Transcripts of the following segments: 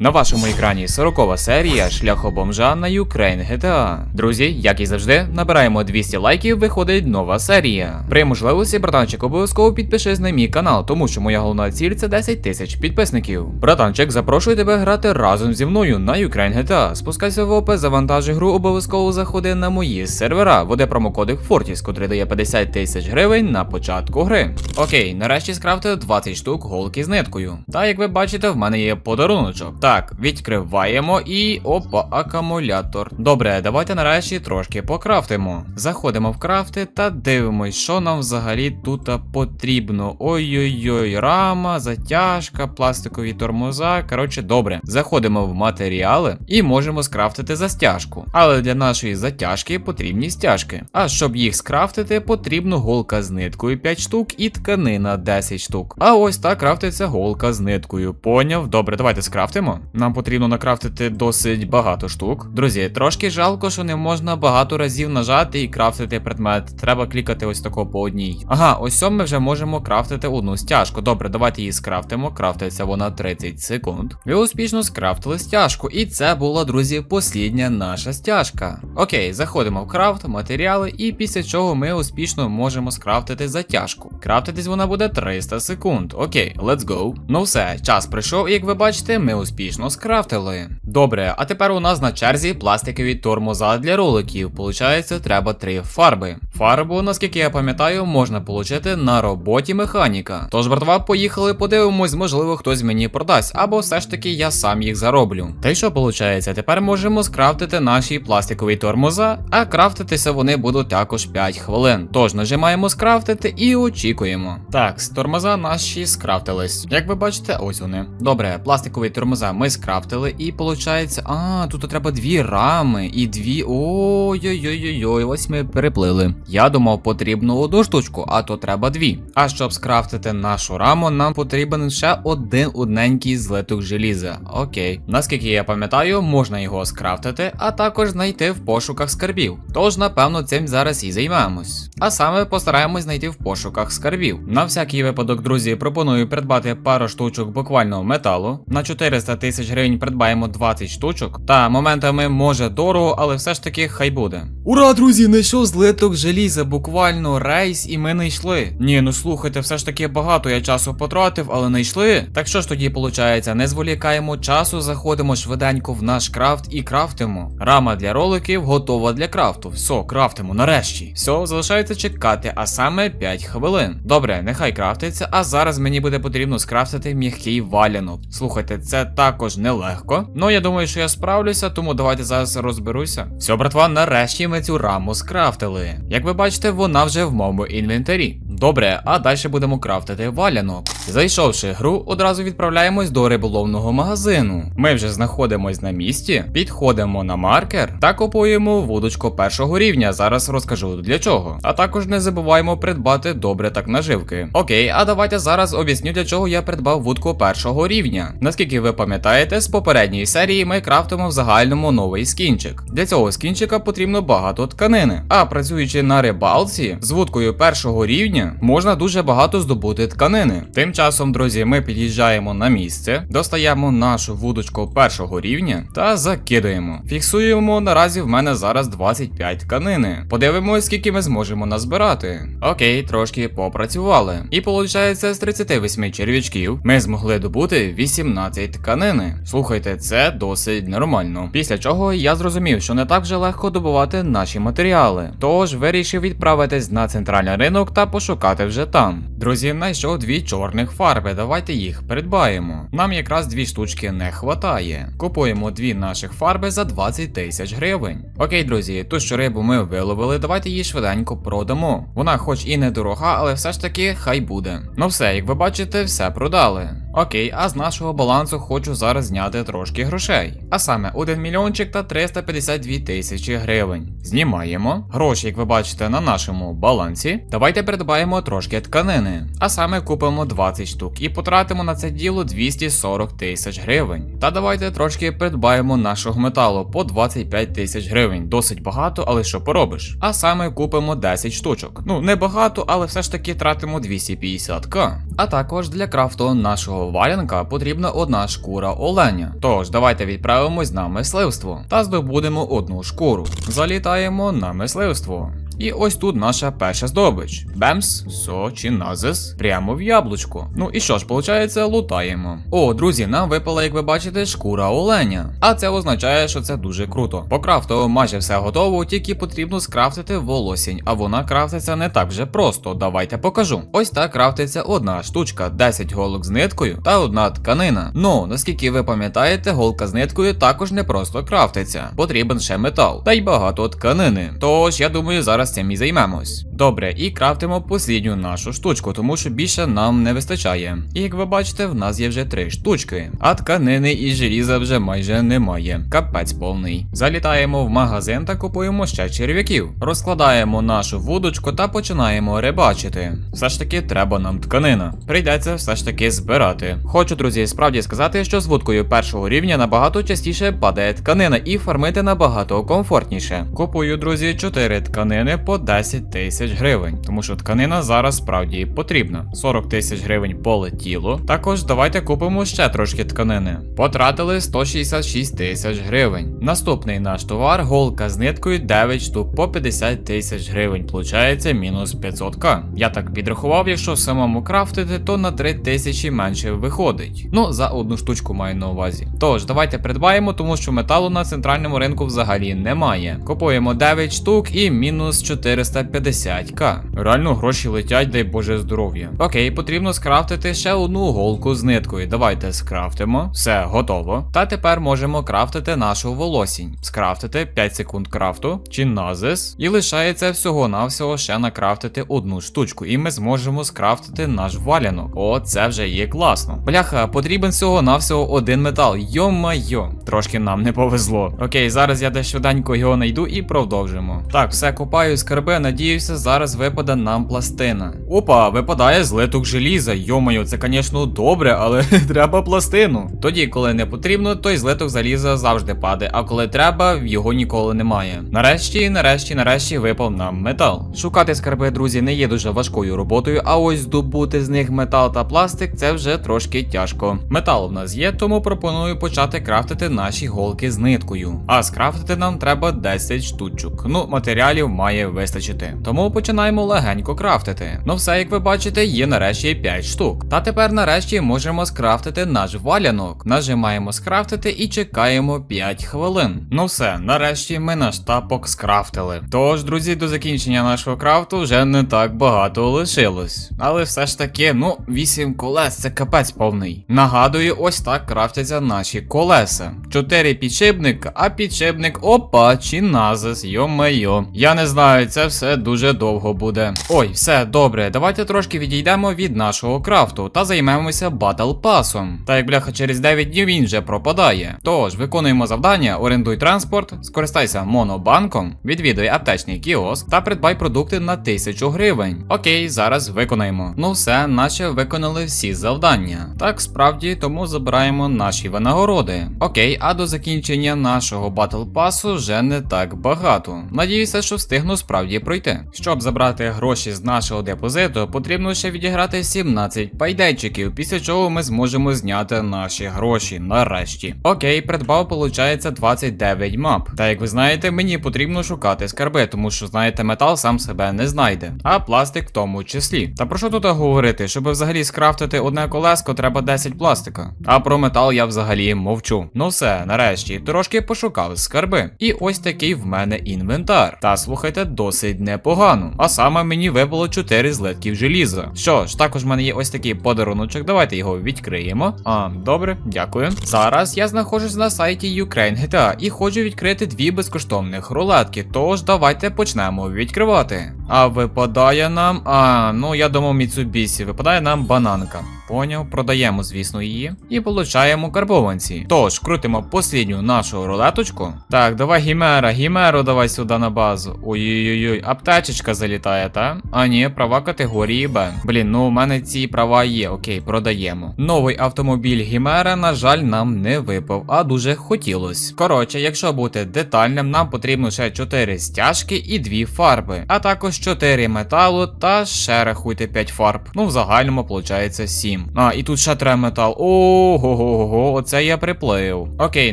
На вашому екрані 40-ва серія Шляхобомжа на Ukraine GTA. Друзі, як і завжди, набираємо 200 лайків, виходить нова серія. При можливості, братанчик, обов'язково підпишись на мій канал, тому що моя головна ціль це 10 тисяч підписників. Братанчик, запрошую тебе грати разом зі мною на Ukraine GTA. Спускайся в опис, завантажи гру, обов'язково заходи на мої сервера. Воде промокодик Fortis, котрий дає 50 тисяч гривень на початку гри. Окей, нарешті скрафтив 20 штук голки з ниткою. Та як ви бачите, в мене є подаруночок. Так, відкриваємо і опа, акумулятор. Добре, давайте нарешті трошки покрафтимо. Заходимо в крафти та дивимось, що нам взагалі тут потрібно. Ой-ой-ой, рама, затяжка, пластикові тормоза. Коротше, добре. Заходимо в матеріали і можемо скрафтити застяжку. Але для нашої затяжки потрібні стяжки. А щоб їх скрафтити, потрібно голка з ниткою 5 штук і тканина 10 штук. А ось так крафтиться голка з ниткою. Поняв? Добре, давайте скрафтимо. Нам потрібно накрафтити досить багато штук. Друзі, трошки жалко, що не можна багато разів нажати і крафтити предмет. Треба клікати ось тако по одній. Ага, ось ми вже можемо крафтити одну стяжку. Добре, давайте її скрафтимо. Крафтиться вона 30 секунд. Ви успішно скрафтили стяжку. І це була, друзі, послідня наша стяжка. Окей, заходимо в крафт, матеріали, і після чого ми успішно можемо скрафтити затяжку. Крафтитись вона буде 300 секунд. Окей, let's go. Ну все, час прийшов, і як ви бачите, ми успішно скрафтили. Добре, а тепер у нас на черзі пластикові тормоза для роликів. Получається, треба три фарби. Фарбу, наскільки я пам'ятаю, можна отримати на роботі механіка. Тож, братва, поїхали, подивимось, можливо, хтось мені продасть, або все ж таки я сам їх зароблю. Та й що виходить? Тепер можемо скрафтити наші пластикові тормоза, а крафтитися вони будуть також 5 хвилин. Тож нажимаємо скрафтити і очікуємо. Так, тормоза наші скрафтились. Як ви бачите, ось вони. Добре, пластикові тормоза ми скрафтили, і виходить, а, тут треба дві рами і дві. Ой-ой-ой-ой, ось ми переплили. Я думав, потрібно одну штучку, а то треба дві. А щоб скрафтити нашу раму, нам потрібен ще один одненький злиток желіза. Окей. Наскільки я пам'ятаю, можна його скрафтити, а також знайти в пошуках скарбів. Тож, напевно, цим зараз і займемось. А саме постараємось знайти в пошуках скарбів. На всякий випадок, друзі, пропоную придбати пару штучок буквально металу. На 400 тисяч гривень придбаємо 20 штучок. Та моментами може дорого, але все ж таки хай буде. Ура, друзі, знайшов злиток желіза, буквально рейс, і ми не йшли. Ні, ну слухайте, все ж таки багато я часу потратив, але не йшли. Так що ж тоді виходить? Не зволікаємо часу, заходимо швиденько в наш крафт і крафтимо. Рама для роликів готова для крафту. Все, крафтимо нарешті. Все, залишається чекати, а саме 5 хвилин. Добре, нехай крафтиться, а зараз мені буде потрібно скрафтити м'який валянок. Слухайте, це також нелегко. Ну я думаю, що я справлюся, тому давайте зараз розберуся. Все, братва, нарешті ми цю раму скрафтили. Як ви бачите, вона вже в моєму інвентарі. Добре, а далі будемо крафтити валянок. Зайшовши гру, одразу відправляємось до риболовного магазину. Ми вже знаходимось на місці, підходимо на маркер та купуємо вудочку першого рівня. Зараз розкажу для чого. А також не забуваємо придбати добре так наживки. Окей, а давайте зараз об'ясню, для чого я придбав вудку першого рівня. Наскільки ви пам'ятаєте, з попередньої серії ми крафтимо в загальному новий скінчик. Для цього скінчика потрібно багато тканини. А працюючи на рибалці з вудкою першого рівня, можна дуже багато здобути тканини. Тим часом, друзі, ми під'їжджаємо на місце, достаємо нашу вудочку першого рівня та закидаємо. Фіксуємо наразі в мене зараз 25 тканини. Подивимось, скільки ми зможемо назбирати. Окей, трошки попрацювали. І виходить, з 38 черв'ячків ми змогли добути 18 тканини. Слухайте, це досить нормально. Після чого я зрозумів, що не так вже легко добувати наші матеріали. Тож вирішив відправитись на центральний ринок та пошукати вже там. Друзі, знайшов дві чорних фарби. Давайте їх придбаємо. Нам якраз дві штучки не хватає. Купуємо дві наших фарби за 20 тисяч гривень. Окей, друзі, ту що рибу ми виловили, давайте її швиденько продамо. Вона, хоч і не дорога, але все ж таки хай буде. Ну все, як ви бачите, все продали. Окей, а з нашого балансу хочу зараз зняти трошки грошей. А саме 1 мільйончик та 352 тисячі гривень. Знімаємо. Гроші, як ви бачите, на нашому балансі. Давайте придбаємо трошки тканини. А саме купимо 20 штук і потратимо на це діло 240 тисяч гривень. Та давайте трошки придбаємо нашого металу по 25 тисяч гривень. Досить багато, але що поробиш? А саме купимо 10 штучок. Ну, не багато, але все ж таки тратимо 250к. А також для крафту нашого нашого валянка потрібна одна шкура оленя. Тож давайте відправимось на мисливство та здобудемо одну шкуру. Залітаємо на мисливство. І ось тут наша перша здобич. Бемс, со чи назис прямо в яблучко. Ну і що ж, виходить, лутаємо. О, друзі, нам випала, як ви бачите, шкура оленя. А це означає, що це дуже круто. По крафту майже все готово, тільки потрібно скрафтити волосінь, а вона крафтиться не так вже просто. Давайте покажу. Ось так крафтиться одна штучка, 10 голок з ниткою та одна тканина. Ну, наскільки ви пам'ятаєте, голка з ниткою також не просто крафтиться. Потрібен ще метал, та й багато тканини. Тож, я думаю, зараз цим і займемось. Добре, і крафтимо послідню нашу штучку, тому що більше нам не вистачає. І як ви бачите, в нас є вже три штучки, а тканини і желіза вже майже немає. Капець повний. Залітаємо в магазин та купуємо ще черв'яків. Розкладаємо нашу вудочку та починаємо рибачити. Все ж таки, треба нам тканина. Прийдеться все ж таки збирати. Хочу, друзі, справді сказати, що з вудкою першого рівня набагато частіше падає тканина і фармити набагато комфортніше. Купую, друзі, 4 тканини по 10 тисяч гривень, тому що тканина зараз справді потрібна. 40 тисяч гривень полетіло. Також давайте купимо ще трошки тканини. Потратили 166 тисяч гривень. Наступний наш товар голка з ниткою 9 штук по 50 тисяч гривень. Получається мінус 500к. Я так підрахував, якщо самому крафтити, то на 3 тисячі менше виходить. Ну, за одну штучку маю на увазі. Тож, давайте придбаємо, тому що металу на центральному ринку взагалі немає. Купуємо 9 штук і мінус 450к. Реально гроші летять, дай Боже здоров'я. Окей, потрібно скрафтити ще одну голку з ниткою. Давайте скрафтимо. Все, готово. Та тепер можемо крафтити нашу волосінь. Скрафтити 5 секунд крафту чи назис. І лишається всього-навсього ще накрафтити одну штучку. І ми зможемо скрафтити наш валянок. О, це вже є класно. Бляха, потрібен всього-навсього один метал. Йо-майо. Трошки нам не повезло. Окей, зараз я десь швиденько його знайду і продовжимо. Так, все копаю скарби, надіюся, зараз випаде нам пластина. Опа, випадає злиток желіза. Йомаю, це, звісно, добре, але треба пластину. Тоді, коли не потрібно, той злиток заліза завжди паде, а коли треба, його ніколи немає. Нарешті, нарешті, нарешті випав нам метал. Шукати скарби, друзі, не є дуже важкою роботою, а ось здобути з них метал та пластик це вже трошки тяжко. Метал в нас є, тому пропоную почати крафтити наші голки з ниткою. А скрафтити нам треба 10 штучок. Ну, матеріалів має вистачити. Тому починаємо легенько крафтити. Ну все, як ви бачите, є нарешті 5 штук. Та тепер нарешті можемо скрафтити наш валянок. Нажимаємо скрафтити і чекаємо 5 хвилин. Ну все, нарешті ми наш тапок скрафтили. Тож, друзі, до закінчення нашого крафту вже не так багато лишилось. Але все ж таки, ну, 8 колес це капець повний. Нагадую, ось так крафтяться наші колеса. 4 підшипника, а підшипник опа чи назис, йо-майо. Я не знаю, це все дуже довго буде. Ой, все добре, давайте трошки відійдемо від нашого крафту та займемося батл пасом. Та як бляха через 9 днів він вже пропадає. Тож, виконуємо завдання, орендуй транспорт, скористайся монобанком, відвідуй аптечний кіоск та придбай продукти на 1000 гривень. Окей, зараз виконаємо. Ну все, наче виконали всі завдання. Так справді, тому забираємо наші винагороди. Окей, а до закінчення нашого батл пасу вже не так багато. Надіюся, що встигну справді пройти. Щоб забрати гроші з нашого депозиту, потрібно ще відіграти 17 пайдейчиків, після чого ми зможемо зняти наші гроші нарешті. Окей, придбав, получається 29 мап. Та як ви знаєте, мені потрібно шукати скарби, тому що знаєте, метал сам себе не знайде, а пластик в тому числі. Та про що тут говорити? Щоб взагалі скрафтити одне колеско, треба 10 пластика. А про метал я взагалі мовчу. Ну все, нарешті, трошки пошукав скарби. І ось такий в мене інвентар. Та слухайте, досить непогано. А саме мені випало 4 злитків желіза. Що ж, також в мене є ось такий подаруночок. Давайте його відкриємо. А, добре, дякую. Зараз я знаходжусь на сайті Ukraine GTA і хочу відкрити дві безкоштовних рулетки. Тож давайте почнемо відкривати. А випадає нам. А, ну я думав Mitsubishi, випадає нам бананка. Поняв, продаємо, звісно, її. І получаємо карбованці. Тож, крутимо послідню нашу рулеточку. Так, давай гімера, гімеру давай сюди на базу. Ой-ой-ой, аптечечка залітає, та? А ні, права категорії Б. Блін, ну у мене ці права є, окей, продаємо. Новий автомобіль Гімера, на жаль, нам не випав, а дуже хотілось. Коротше, якщо бути детальним, нам потрібно ще 4 стяжки і 2 фарби, а також 4 металу та ще рахуйте 5 фарб. Ну, в загальному виходить 7. А, і тут ще треба метал. Ого-го-го, оце я приплив. Окей,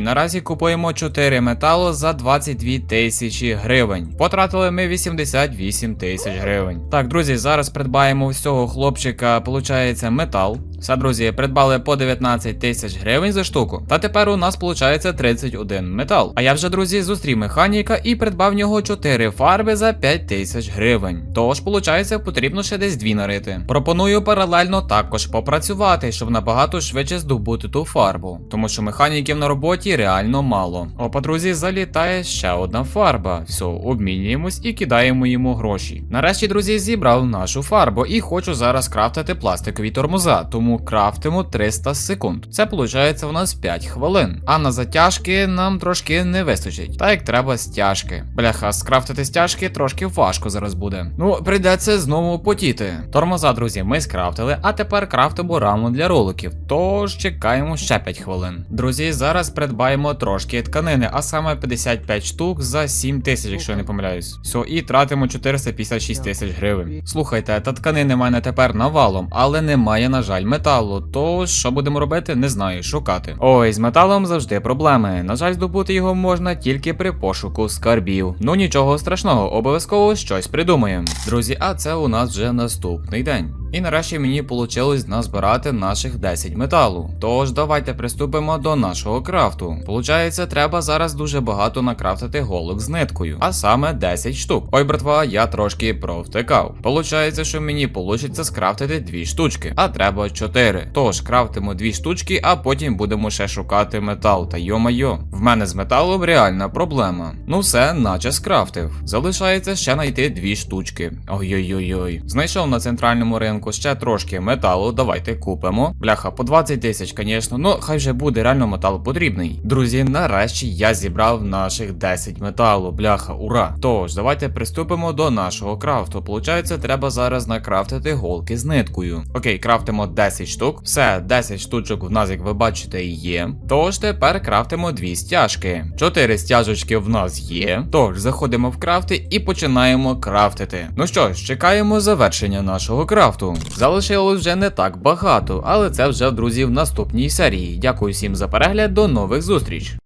наразі купуємо 4 металу за 22 тисячі гривень. Потратили ми 88 тисяч гривень. Так, друзі, зараз придбаємо всього хлопчика, виходить, метал. Все, друзі, придбали по 19 тисяч гривень за штуку. Та тепер у нас виходить 31 метал. А я вже, друзі, зустрів механіка і придбав в нього 4 фарби за 5 тисяч гривень. Тож, виходить, потрібно ще десь дві нарити. Пропоную паралельно також попрацювати, щоб набагато швидше здобути ту фарбу. Тому що механіків на роботі реально мало. Опа, друзі, залітає ще одна фарба. Все, обмінюємось і кидаємо йому гроші. Нарешті, друзі, зібрав нашу фарбу і хочу зараз крафтити пластикові тормоза. Тому крафтимо 300 секунд. Це виходить у нас 5 хвилин. А на затяжки нам трошки не вистачить. Так як треба стяжки. Бляха, скрафтити стяжки трошки важко зараз буде. Ну, прийдеться знову потіти. Тормоза, друзі, ми скрафтили, а тепер крафтимо раму для роликів. Тож чекаємо ще 5 хвилин. Друзі, зараз придбаємо трошки тканини, а саме 55 штук за 7 тисяч, якщо я не помиляюсь. Все, і тратимо 456 тисяч гривень. Слухайте, та тканини мене тепер навалом, але немає, на жаль, металу. То що будемо робити, не знаю, шукати. Ой, з металом завжди проблеми. На жаль, здобути його можна тільки при пошуку скарбів. Ну нічого страшного, обов'язково щось придумаємо. Друзі, а це у нас вже наступний день. І нарешті мені вийшло назбирати наших 10 металу. Тож давайте приступимо до нашого крафту. Получається, треба зараз дуже багато накрафтити голок з ниткою, а саме 10 штук. Ой, братва, я трошки провтикав. Получається, що мені вийде скрафтити 2 штучки, а треба 4. Тож крафтимо 2 штучки, а потім будемо ще шукати метал. Та йо-майо, в мене з металом реальна проблема. Ну все, наче скрафтив. Залишається ще знайти 2 штучки. Ой-ой-ой-ой. Знайшов на центральному ринку ще трошки металу. Давайте купимо. Бляха, по 20 тисяч, звісно. Ну, хай вже буде реально метал потрібний. Друзі, нарешті я зібрав наших 10 металу. Бляха, ура! Тож, давайте приступимо до нашого крафту. Получається, треба зараз накрафтити голки з ниткою. Окей, крафтимо 10 штук. Все, 10 штучок в нас, як ви бачите, є. Тож тепер крафтимо 2 стяжки. 4 стяжечки в нас є. Тож, заходимо в крафти і починаємо крафтити. Ну що ж, чекаємо завершення нашого крафту. Залишилось вже не так багато, але це вже, друзі, в наступній серії. Дякую всім за перегляд, до нових зустріч!